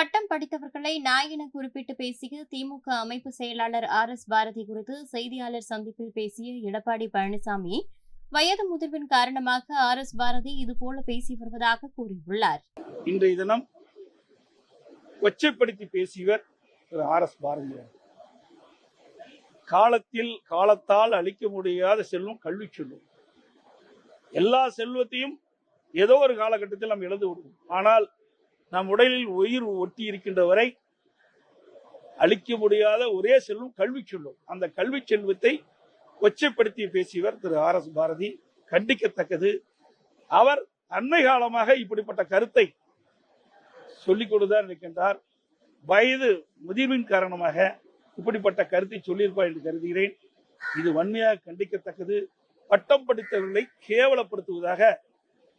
பட்டம் படித்தவர்களை நாய் குறிப்பிட்டு பேசிய திமுக அமைப்பு செயலாளர் ஆர் எஸ் பாரதி குறித்து செய்தியாளர் சந்திப்பில் பேசிய எடப்பாடி பழனிசாமி வயது முதிர்வின் காரணமாக ஆர் எஸ் பாரதி இதுபோல பேசி வருவதாக கூறியுள்ளார். இன்றைய தினம் கொச்சைப்படுத்தி பேசியவர் திரு ஆர் எஸ் பாரதி காலத்தில் காலத்தால் அழிக்க முடியாத செல்வம் கல்வி செல்வம். எல்லா செல்வத்தையும் ஏதோ ஒரு காலகட்டத்தில் நாம் இழந்து விடுவோம். ஆனால் நம் உடலில் உயிர் ஒட்டி இருக்கின்ற வரை அழிக்க முடியாத ஒரே செல்வம் கல்வி செல்வம். அந்த கல்வி செல்வத்தை கொச்சைப்படுத்தி பேசியவர் திரு ஆர் எஸ் பாரதி. கண்டிக்கத்தக்கது. அவர் அண்மை காலமாக இப்படிப்பட்ட கருத்தை சொல்லிக் கொடுதான் இருக்கின்றார். வயது முதிர்வின் காரணமாக இப்படிப்பட்ட கருத்தை சொல்லியிருப்பார் என்று கருதுகிறேன். இது வன்மையாக கண்டிக்கத்தக்கது. பட்டம் படித்தவர்களை கேவலப்படுத்துவதாக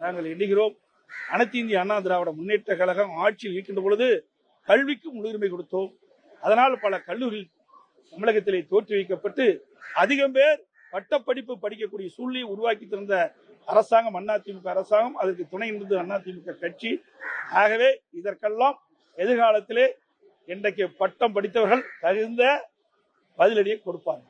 நாங்கள் எண்ணுகிறோம். அனைத்து இந்திய அண்ணா திராவிட முன்னேற்ற கழகம் ஆட்சியில் இருக்கின்ற பொழுது கல்விக்கு முன்னுரிமை கொடுத்தோம். அதனால் பல கல்லூரி தமிழகத்திலே தோற்றி வைக்கப்பட்டு அதிகம் பேர் பட்டப்படிப்பு படிக்கக்கூடிய சூழ்நிலையை உருவாக்கி தந்த அரசாங்கம் அதிமுக அரசாங்கம் அதற்கு துணை இருந்தது அதிமுக கட்சி. ஆகவே இதற்கெல்லாம் எதிர்காலத்திலே இன்றைக்கு பட்டம் படித்தவர்கள் தகுந்த பதிலடியை கொடுப்பார்கள்.